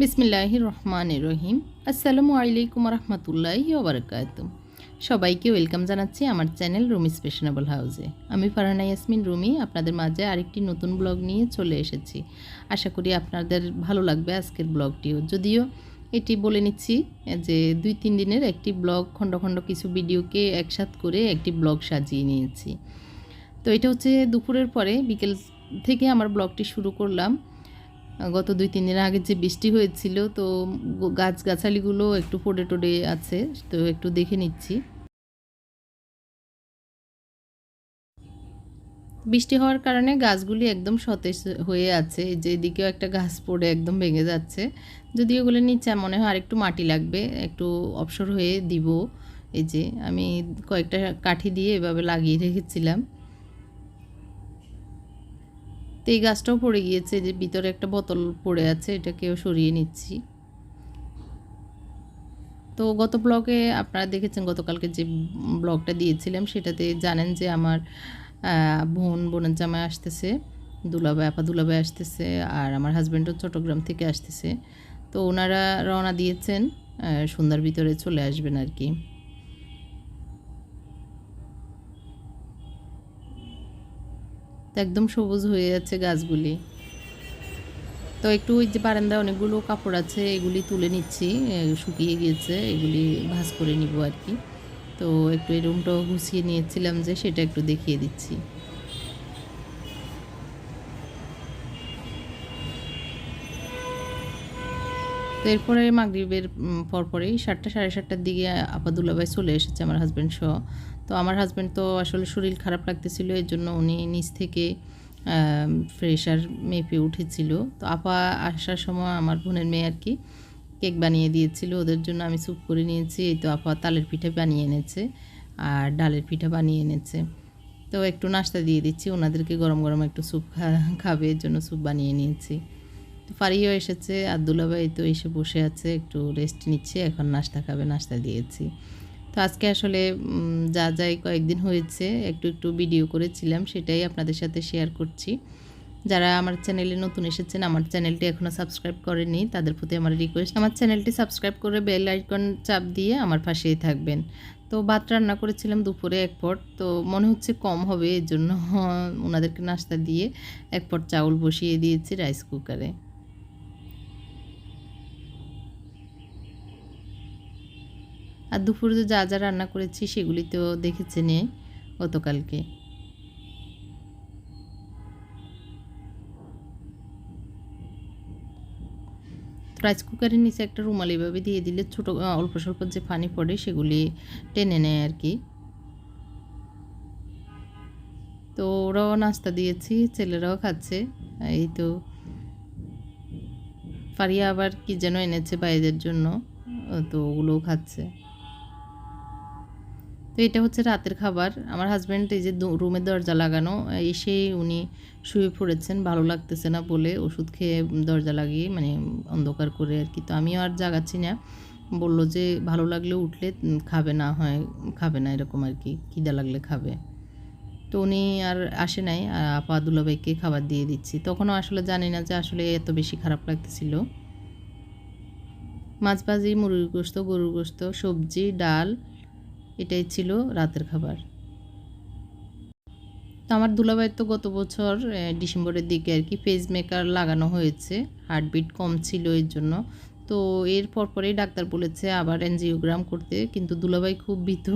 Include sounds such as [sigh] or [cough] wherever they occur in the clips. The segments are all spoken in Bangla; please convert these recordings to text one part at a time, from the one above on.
বিসমিল্লাহ রহমান রহিম আসসালামু আলাইকুম রহমতুল্লাহ ওবরাকাত সবাইকে ওয়েলকাম জানাচ্ছি আমার চ্যানেল রুমি স্পেশনেবল হাউসে। আমি ফারহানা ইয়াসমিন রুমি, আপনাদের মাঝে আরেকটি নতুন ব্লগ নিয়ে চলে এসেছি। আশা করি আপনাদের ভালো লাগবে আজকের ব্লগটিও। যদিও এটি বলে নিচ্ছি যে দুই তিন দিনের একটি ব্লগ, খণ্ড খণ্ড কিছু ভিডিওকে একসাথ করে একটি ব্লগ সাজিয়ে নিয়েছি। তো এটা হচ্ছে দুপুরের পরে বিকেল থেকে আমার ব্লগটি শুরু করলাম। গত দুই, তিন দিন আগে যে বৃষ্টি হয়েছিল, তো গাছগাছালিগুলো একটু পড়ে টড়ে আছে, তো একটু দেখে নিচ্ছি। বৃষ্টি হওয়ার কারণে গাছগুলি একদম সতেজ হয়ে আছে যে দিকেও একটা গাছ পড়ে, একদম ভেঙে যাচ্ছে। যদি ওগুলো নিচে, মনে হয় আরেকটু মাটি লাগবে, একটু অবসর হয়ে দিব। এই যে আমি কয়েকটা কাঠি দিয়ে এভাবে লাগিয়ে রেখেছিলাম। এই গাছটাও পড়ে গিয়েছে যে ভিতরে একটা বোতল পড়ে আছে, এটাকেও সরিয়ে নিচ্ছি। তো গত ব্লগে আপনারা দেখেছেন, গতকালকে যে ব্লগটা দিয়েছিলাম, সেটাতে জানেন যে আমার বোন বোনের জামাই আসতেছে, দুলাভাই, আপা দুলাভাই আসতেছে, আর আমার হাজব্যান্ডও চট্টগ্রাম থেকে আসতেছে। তো ওনারা রওনা দিয়েছেন সন্ধ্যার ভিতরে চলে আসবেন আর কি। একদম সবুজ হয়ে যাচ্ছে গাছগুলি। তো একটু ওই যে বারান্দায় অনেকগুলো কাপড় আছে, এগুলি তুলে নিচ্ছি শুকিয়ে গিয়েছে, এগুলি ভাজ করে নিব আর কি। তো একটু এই রুমটাও গুছিয়ে নিয়েছিলাম যে সেটা একটু দেখিয়ে দিচ্ছি। তো এরপরে মাগরীবের পরপরেই সাতটা, সাড়ে সাতটার দিকে আপাদুল্লাভাই চলে এসেছে আমার হাজব্যান্ড সহ। তো আমার হাজব্যান্ড তো আসলে শরীর খারাপ লাগতেছিল, এর জন্য উনি নিচ থেকে ফ্রেশার মেপে উঠেছিল। তো আপা আসার সময় আমার বোনের মেয়ে আর কি কেক বানিয়ে দিয়েছিল, ওদের জন্য আমি স্যুপ করে নিয়েছি। এই তো আপা তালের পিঠা বানিয়ে এনেছে আর ডালের পিঠা বানিয়ে এনেছে। তো একটু নাস্তা দিয়ে দিচ্ছি, ওনাদেরকে গরম গরম একটু স্যুপ খাবে, এর জন্য স্যুপ বানিয়ে নিয়েছি। তো ফারিও এসেছে আর দুলাভাই তো এসে বসে আছে, একটু রেস্ট নিচ্ছে, এখন নাস্তা খাবে, নাস্তা দিয়েছি। তো আজকে আসলে যা যাই কয়েকদিন হয়েছে, একটু একটু ভিডিও করেছিলাম, সেটাই আপনাদের সাথে শেয়ার করছি। যারা আমার চ্যানেলে নতুন এসেছেন, আমার চ্যানেলটি এখনও সাবস্ক্রাইব করেনি তাদের প্রতি আমার রিকোয়েস্ট আমার চ্যানেলটি সাবস্ক্রাইব করে বেল আইকন চাপ দিয়ে আমার পাশেই থাকবেন। তো ভাত রান্না করেছিলাম দুপুরে এক পট, তো মনে হচ্ছে কম হবে এর জন্য [laughs] ওনাদেরকে নাস্তা দিয়ে এক পট চাউল বসিয়ে দিয়েছি রাইস কুকারে আর দুপুরে যা যা রান্না করেছি সেগুলি তো দেখেছে নিয়ে গতকালকে। রাইস কুকারের নিচে একটা রুমাল এভাবে দিয়ে দিলে ছোটো অল্প স্বল্প যে পানি পড়ে সেগুলি টেনে নেয় আর কি। তো ওরাও নাস্তা দিয়েছি, ছেলেরাও খাচ্ছে, এই তো। ফারিয়া আবার কি যেন এনেছে বাইরের জন্য, তো ওগুলোও খাচ্ছে। তো এটা হচ্ছে রাতের খাবার। আমার হাজব্যান্ড এই যে রুমের দরজা লাগানো এসেই উনি শুয়ে পড়েছেন, ভালো লাগতেছে না বলে ওষুধ খেয়ে দরজা লাগিয়ে মানে অন্ধকার করে আর কি। তো আমিও আর জাগাচ্ছি না। বলল যে ভালো লাগলে উঠলে খাবে না হয়, খাবে না এরকম আর কি, খিদা লাগলে খাবে। তো উনি আর আসে নাই, আর আপা দুলাভাইকে খাবার দিয়ে দিচ্ছি। তখনও আসলে জানি না যে আসলে এত বেশি খারাপ লাগতেছিল। মাছ ভাজি, মুরগির গোস্ত, গরুর গোস্ত, সবজি, ডাল এটাই ছিল রাতের খাবার। তো আমার দুলাভাই তো গত বছর ডিসেম্বরের দিকে আর কি ফেস মেকার লাগানো হয়েছে। হার্টবিট কম ছিল এর জন্য। তো এর পরপরেই ডাক্তার বলেছে আবার এনজিওগ্রাম করতে, কিন্তু দুলাভাই খুব ভীতু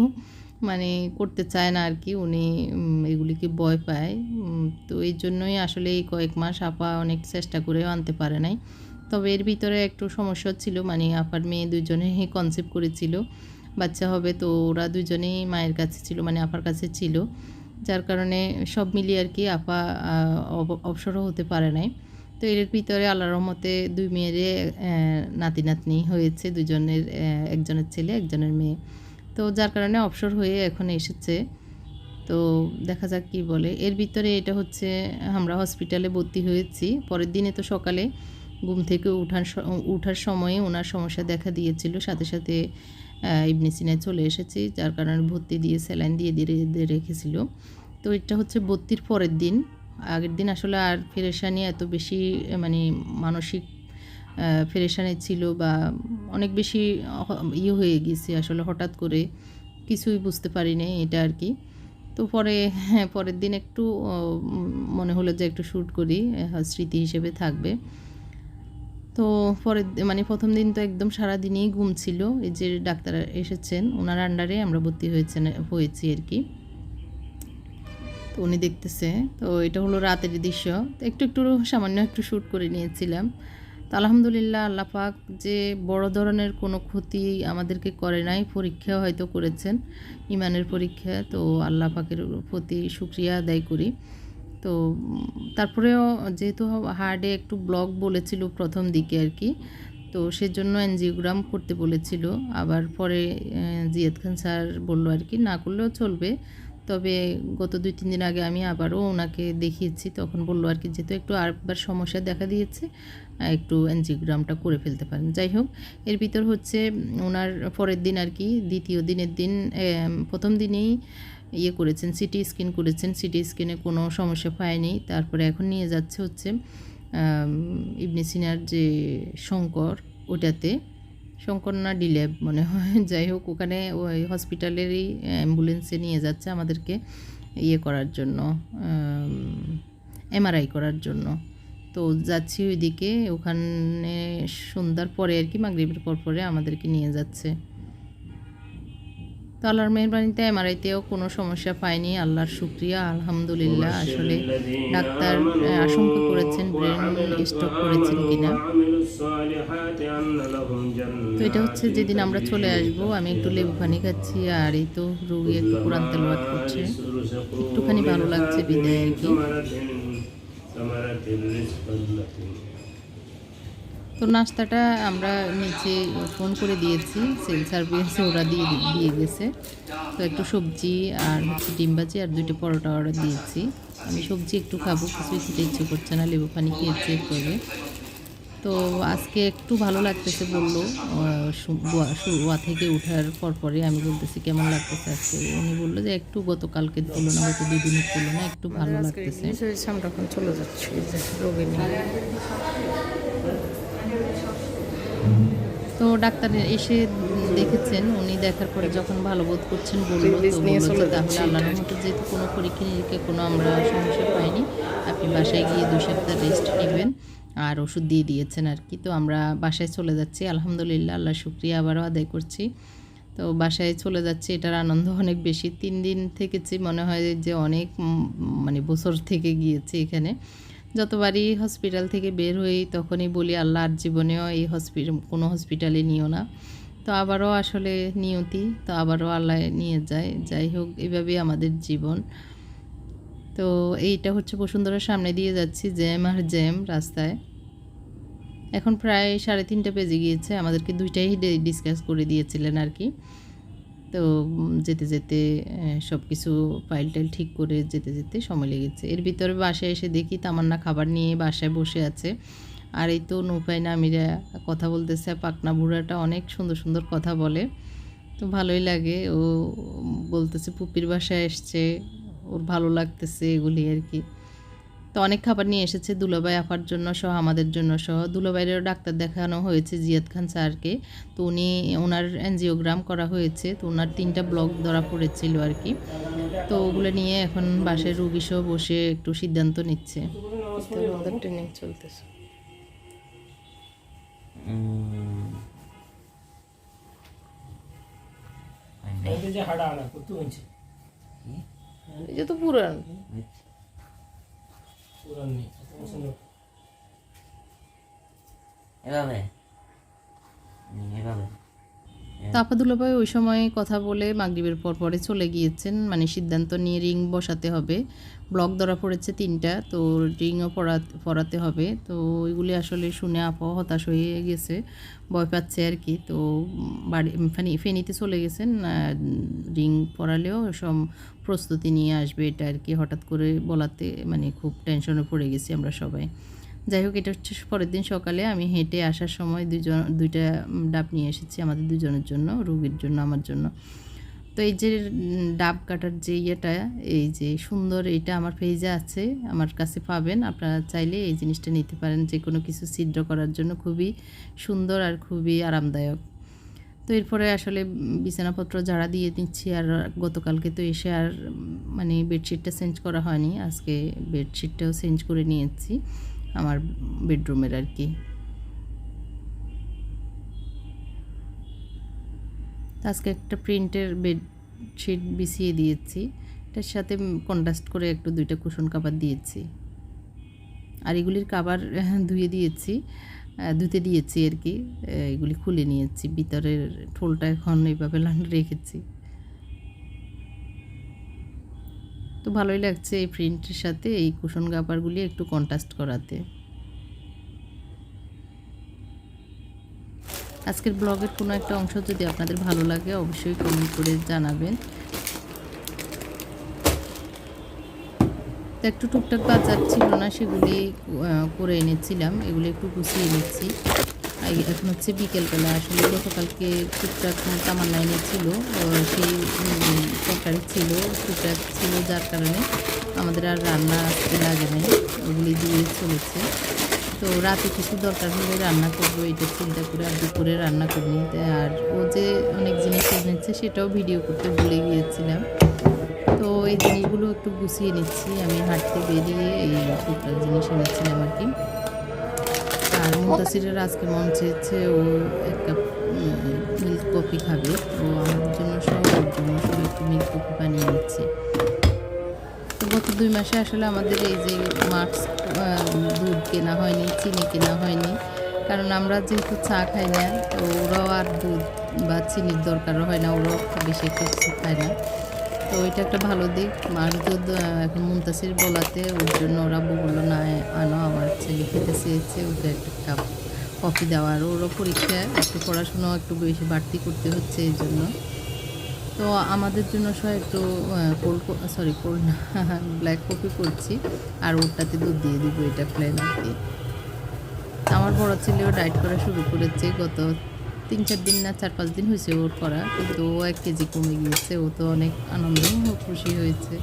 মানে করতে চায় না আর কি। উনি এগুলিকে ভয় পায়। তো এই জন্যই আসলে এই কয়েক মাস আপা অনেক চেষ্টা করেও আনতে পারে নাই। তবে এর ভিতরে একটু সমস্যা ছিল মানে আপার মেয়ে দুজনেই কনসেপ্ট করেছিল। বাচ্চা হবে তো ওরা দুজনেই মায়ের কাছে ছিল মানে আপার কাছে ছিল। যার কারণে সব মিলিয়ে আর কি আপা অবসরও হতে পারে নাই। তো এর ভিতরে আল্লাহ রহমতে দুই মেয়েরে নাতি নাতনি হয়েছে, দুজনের একজনের ছেলে, একজনের মেয়ে। তো যার কারণে অবসর হয়ে এখন এসেছে। তো দেখা যাক কি বলে। এর ভিতরে এটা হচ্ছে, আমরা হসপিটালে ভর্তি হয়েছি। পরের দিনে তো সকালে ঘুম থেকে উঠার উঠার সময়ে ওনার সমস্যা দেখা দিয়েছিল। সাথে সাথে ইবনে সিনায় চলে এসেছি, যার কারণে ভর্তি দিয়ে স্যালাইন দিয়ে দিয়ে রেখেছিল। তো এটা হচ্ছে ভর্তির পরের দিন। আগের দিন আসলে আর ফেরেশানি এত বেশি মানে মানসিক ফেরেশানি ছিল বা অনেক বেশি ইয়ে হয়ে গেছে আসলে হঠাৎ করে। কিছুই বুঝতে পারিনি এটা আর কি। তো পরে হ্যাঁ পরের দিন একটু মনে হলো যে একটু শ্যুট করি স্মৃতি হিসেবে থাকবে। তো পরের মানে প্রথম দিন তো একদম সারা দিনই ঘুম ছিল। এই যে ডাক্তার এসেছেন, ওনার আন্ডারে আমরা ভর্তি হয়েছেন হয়েছি আর কি। তো উনি দেখতেছে, তো এটা হলো রাতের দৃশ্য। তো একটু একটু সামান্য একটু শ্যুট করে নিয়েছিলাম। তো আলহামদুলিল্লাহ আল্লাহ পাক যে বড় ধরনের কোনো ক্ষতি আমাদেরকে করে নাই পরীক্ষা হয়তো করেছেন, ইমানের পরীক্ষা তো আল্লাহ পাকের প্রতি শুক্রিয়া আদায় করি। তো তারপরেও যেহেতু হার্ডে একটু ব্লক বলেছিল প্রথম দিকে আর কি, তো সেজন্য এনজিওগ্রাম করতে বলেছিল। আবার পরে জিয়াদ খান স্যার বলল আর কি, না করলেও চলবে। তবে গত দুই তিন দিন আগে আমি আবারও ওনাকে দেখিয়েছি, তখন বলল আর কি, যেহেতু একটু আরেকবার সমস্যা দেখা দিয়েছে একটু এনজিওগ্রামটা করে ফেলতে পারেন। যাই হোক, এর ভিতর হচ্ছে ওনার পরের দিন আর কি, দ্বিতীয় দিনের দিন প্রথম দিনেই ইয়ে করেছেন সিটি স্ক্যান করেছেন। সিটি স্ক্যানে কোনো সমস্যা পায়নি। তারপরে এখন নিয়ে যাচ্ছে হচ্ছে ইবনে সিনার যে শঙ্কর, ওটাতে। শঙ্কর না ডিল্যাব মনে হয়, [laughs] যাই হোক, ওখানে ওই হসপিটালেরই অ্যাম্বুলেন্সে নিয়ে যাচ্ছে আমাদেরকে ইয়ে করার জন্য এমআরআই করার জন্য। তো যাচ্ছি ওইদিকে, ওখানে সন্ধ্যার পরে আর কি, মাগরিবের পর পরে আমাদেরকে নিয়ে যাচ্ছে। তো আল্লাহর মেহরবানিতে এমআরআইতেও কোনো সমস্যা পাইনি আল্লাহর শুক্রিয়া, আলহামদুলিল্লাহ। আসলে ডাক্তার আশঙ্কা করেছেন, ব্রেন স্ট্রোক করেছেন কিনা। তো এটা হচ্ছে যেদিন আমরা চলে আসব, আমি একটু লেবু পানি খাচ্ছি, আর এই তো রুগী একটু কোরআন তেলবাদ করছে। একটুখানি ভালো লাগছে বিদায় আর কি। তো নাস্তাটা আমরা নিচে ফোন করে দিয়েছি সেল সার্ভিসে ওরা দিয়ে দিয়ে গেছে। তো একটু সবজি আর হচ্ছে ডিম ভাজি আর দুইটা পরোটা অর্ডার দিয়েছি। আমি সবজি একটু খাব কিছুই খেতে ইচ্ছে করছে না লেবু পানি খেয়েছে করে তো আজকে একটু ভালো লাগতেছে বলল আহ, শু- থেকে ওঠার পর পরে আমি বলতেছি কেমন লাগতেছে আজকে? উনি বলল যে একটু গতকালকের তুলনা গত দুই দিনের তুলনা একটু ভালো লাগতেছে। আমরা চলে যাচ্ছি তো ডাক্তার এসে দেখেছেন উনি দেখার পরে যখন ভালো বোধ করছেন বলল তো বলল তাহলে যেহেতু কোনো পরীক্ষা নিরীক্ষা কোনো আমরা সমস্যা পাইনি আপনি বাসায় গিয়ে দুই সপ্তাহ রেস্ট নেবেন আর ওষুধ দিয়ে দিয়েছেন আর কি। তো আমরা বাসায় চলে যাচ্ছি আলহামদুলিল্লাহ আল্লাহ শুক্রিয়া আবারও আদায় করছি। তো বাসায় চলে যাচ্ছি এটার আনন্দ অনেক বেশি। তিন দিন থেকেছি মনে হয় যে অনেক মানে বছর থেকে গিয়েছি এখানে। যতবারই হসপিটাল থেকে বের হই, তখনই বলি আল্লাহ আর জীবনেও এই হসপিটাল কোনো হসপিটালে নিও না। তো আবারও আসলে নিয়তি, তো আবারও আল্লাহ নিয়ে যায়। যাই হোক, এভাবেই আমাদের জীবন। তো এইটা হচ্ছে বসুন্ধরার সামনে দিয়ে যাচ্ছি, জ্যাম আর জ্যাম রাস্তায়। এখন প্রায় সাড়ে তিনটা বেজে গিয়েছে, আমাদেরকে দুইটাই ডিসকাস করে দিয়েছিলেন আর কি। তো যেতে যেতে সব কিছু ফাইল টাইল ঠিক করে যেতে যেতে সময় লেগেছে। এর ভিতরে বাসায় এসে দেখি তামান্না খাবার নিয়ে বাসায় বসে আছে। আর এই তো নৌপাই নামিরা কথা বলতেছে, পাকনা বুড়াটা অনেক সুন্দর সুন্দর কথা বলে। তো ভালোই লাগে। ও বলতেছে, পুপির বাসায় এসছে। ওর ভালো লাগতেছে, এগুলি আর কি। তো অনেক খাবার নিয়ে এসেছে দুলাভাই আপার জন্য সহ আমাদের জন্য সহ। দুলাভাইয়েরও ডাক্তার দেখানো হয়েছে জিয়াদ খান স্যারকে। তো উনি ওনার এনজিওগ্রাম করা হয়েছে তো ওনার তিনটা ব্লক ধরা পড়েছিল আর কি। তো ওগুলো নিয়ে এখন বাসায় রুগী সহ বসে একটু সিদ্ধান্ত নিচ্ছে। তো ট্রেনিং চলতেছে। এই যে হাড়া আনা কত হয়েছে এই যে তো পুরান। পুরান নেই পছন্দ এভাবে হুম, এভাবে তো আপাদুল্লাভাই ওই সময় কথা বলে মাগরিবের পর পরে চলে গিয়েছেন। মানে সিদ্ধান্ত নিয়ে রিং বসাতে হবে। ব্লক ধরা পড়েছে তিনটা, তো রিংও পড়া পড়াতে হবে। তো ওইগুলি আসলে শুনে আপা হতাশ হয়ে গেছে। ভয় পাচ্ছে আর কি। তো বাড়ি ফেনি ফেনিতে চলে গেছেন। রিং পড়ালেও সব প্রস্তুতি নিয়ে আসবে এটা আর কি। হঠাৎ করে বলাতে মানে খুব টেনশনে পড়ে গেছি আমরা সবাই। যাই হোক, এটা হচ্ছে পরের দিন সকালে আমি হেঁটে আসার সময় দুজন, দুইটা ডাব নিয়ে এসেছি আমাদের দুজনের জন্য, রুগীর জন্য, আমার জন্য। তো এই যে ডাব কাটার যে ইয়েটা, এই যে সুন্দর এটা আমার পেজে আছে, আমার কাছে পাবেন। আপনারা চাইলে এই জিনিসটা নিতে পারেন, যে কোনো কিছু ছিদ্র করার জন্য খুবই সুন্দর আর খুবই আরামদায়ক। তো এরপরে আসলে বিছানাপত্র ঝাড়া দিয়ে দিচ্ছি, আর গতকালকে তো এসে আর মানে বেডশিটটা চেঞ্জ করা হয়নি। আজকে বেডশিটটাও চেঞ্জ করে নিয়েছি। আমার বেডরুমের আর কি। আজকে একটা প্রিন্টের বেডশিট বিছিয়ে দিয়েছি। এটার সাথে কন্ট্রাস্ট করে একটু দুইটা কুশন কাভার দিয়েছি। আর এগুলির কাভার ধুয়ে দিয়েছি। ধুতে দিয়েছি আর কি। এগুলি খুলে নিয়েছি। ভিতরের ঠোলটা এখন এইভাবে রেখেছি। তো ভালোই লাগছে এই প্রিন্টের সাথে এই কুশন কাভারগুলি একটু কন্ট্রাস্ট করাতে। আজকের ব্লগের কোনো একটা অংশ যদি আপনাদের ভালো লাগে, অবশ্যই কমেন্ট করে জানাবেন। তো একটু টুকটাক বাজার ছিল না, সেগুলি করে এনেছিলাম, এগুলি একটু গুছিয়ে আর এখন হচ্ছে বিকেলবেলা আসলে গতকালকে টুকটাক তামান্না এনেছিল আহ, সেই তরকারি ছিল টুকটাক ছিল যার কারণে আমাদের আর রান্না আজকে লাগে নাই ওগুলি দিয়ে চলেছে। তো রাতে কিছু দরকার হলে রান্না করব এটা চিন্তা করে আর দুপুরে রান্না করে নিতে আর ও যে অনেক জিনিস এনেছে সেটাও ভিডিও করতে ভুলে গিয়েছিলাম। তো এই জিনিসগুলো একটু গুছিয়ে নিচ্ছি আমি হাঁটতে বেরিয়ে এই টুকটাক জিনিস এনেছিলাম আর কি। মুদাসিরের আজকে মন চেয়েছে ও এক কাপ মিল্ক কফি খাবে। তো আমাদের জন্য সব, ওর জন্য সব একটু মিল্ক কফি বানিয়ে নিচ্ছি। তো গত দুই মাসে আসলে আমাদের এই যে মাছ দুধ কেনা হয়নি, চিনি কেনা হয়নি। কারণ আমরা যেহেতু চা খাই না, তো ওরাও আর দুধ বা চিনির দরকারও হয় না, ওরাও বেশি একটা খায় না। তো এটা একটা ভালো দিক। মার দুধ এখন মুন্তাসির বলাতে ওর জন্য ওরা বলল, না, আনো, আমার ছেলে খেতে চেয়েছে ওকে একটা কাপ কফি দেওয়ার ওরও পরীক্ষা একটু পড়াশুনো একটু বেশি বাড়তি করতে হচ্ছে এই জন্য। তো আমাদের জন্য সব একটু cold sorry cold black coffee করছি। আর ওরটাতে দুধ দিয়ে দিব, এটা প্লেন আর কি। আমার বড় ছেলেও ডায়েট করা শুরু করেছে গত তিন চার দিন না চার পাঁচ দিন হয়েছে ওর করা কিন্তু ও এক কেজি কমে গিয়েছে, ও তো অনেক আনন্দ খুশি হয়েছে।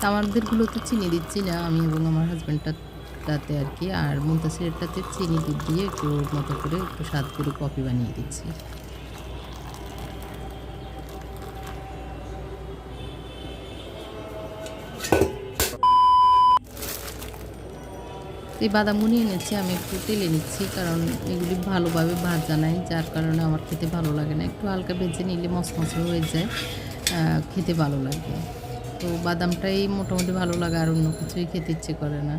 তা আমাদেরগুলোতে চিনি দিচ্ছি না, আমি এবং আমার হাজব্যান্ডটাতে আর কি, আর মুন্তাসিরটাতে চিনি দিয়ে একটু মতো করে একটু স্বাদ করে কফি বানিয়ে দিচ্ছি। এই বাদামগুলি এনেছি, আমি একটু তেলে নিচ্ছি কারণ এগুলি ভালোভাবে ভাজা নাই, যার কারণে আমার খেতে ভালো লাগে না। একটু হালকা ভেজে নিলে মশমশে হয়ে যায় খেতে ভালো লাগে। তো বাদামটাই মোটামুটি ভালো লাগে, আর অন্য কিছুই খেতে ইচ্ছে করে না।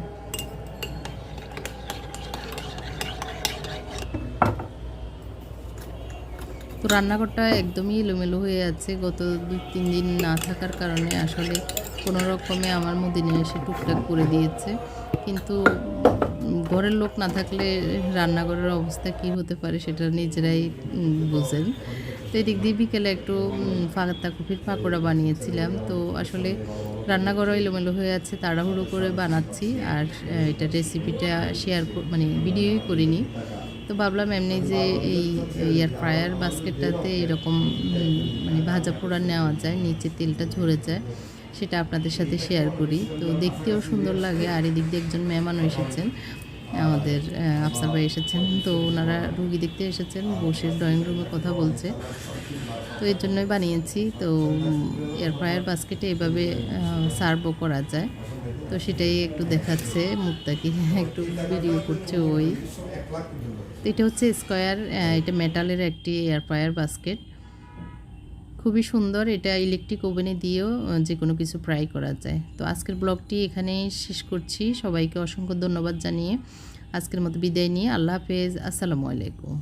তো রান্নাঘরটা একদমই এলোমেলো হয়ে আছে, গত দু তিন দিন না থাকার কারণে আসলে কোনো রকমে আমার মদিনে এসে টুকটাক করে দিয়েছে। কিন্তু ঘরের লোক না থাকলে রান্নাঘরের অবস্থা কি হতে পারে সেটা নিজেরাই বোঝেন। তো এদিক দিয়ে বিকেলে একটু ফাঁকা কফির পাকোড়া বানিয়েছিলাম। তো আসলে রান্নাঘরও এলোমেলো হয়ে আছে, তাড়াহুড়ো করে বানাচ্ছি। আর এটা রেসিপিটা শেয়ার মানে ভিডিওই করিনি। তো ভাবলাম এমনি যে এই এয়ার ফ্রায়ার বাস্কেটটাতে এরকম মানে ভাজা পোড়া নেওয়া যায়, নিচে তেলটা ঝরে যায়। সেটা আপনাদের সাথে শেয়ার করি। তো দেখতেও সুন্দর লাগে আর এদিক দিয়ে একজন মেহমানও এসেছেন, আমাদের আফসার ভাই এসেছেন। তো ওনারা রুগী দেখতে এসেছেন, বসে ড্রয়িং রুমে কথা বলছে। তো এর জন্যই বানিয়েছি। তো এয়ার ফ্রায়ার বাস্কেটে এভাবে সার্ভও করা যায়। তো সেটাই একটু দেখাচ্ছে মুক্তাকে, একটু ভিডিও করছে ওই। তো এটা হচ্ছে স্কোয়ার এটা মেটালের একটি এয়ার ফ্রায়ার বাস্কেট খুবই সুন্দর। এটা ইলেকট্রিক ওভেনে দিয়েও যে কোনো কিছু ফ্রাই করা যায়। তো আজকের ব্লগটি এখানেই শেষ করছি। সবাইকে অসংখ্য ধন্যবাদ জানিয়ে আজকের মতো বিদায় নিয়ে। আল্লাহ হাফেজ। আসসালামু আলাইকুম।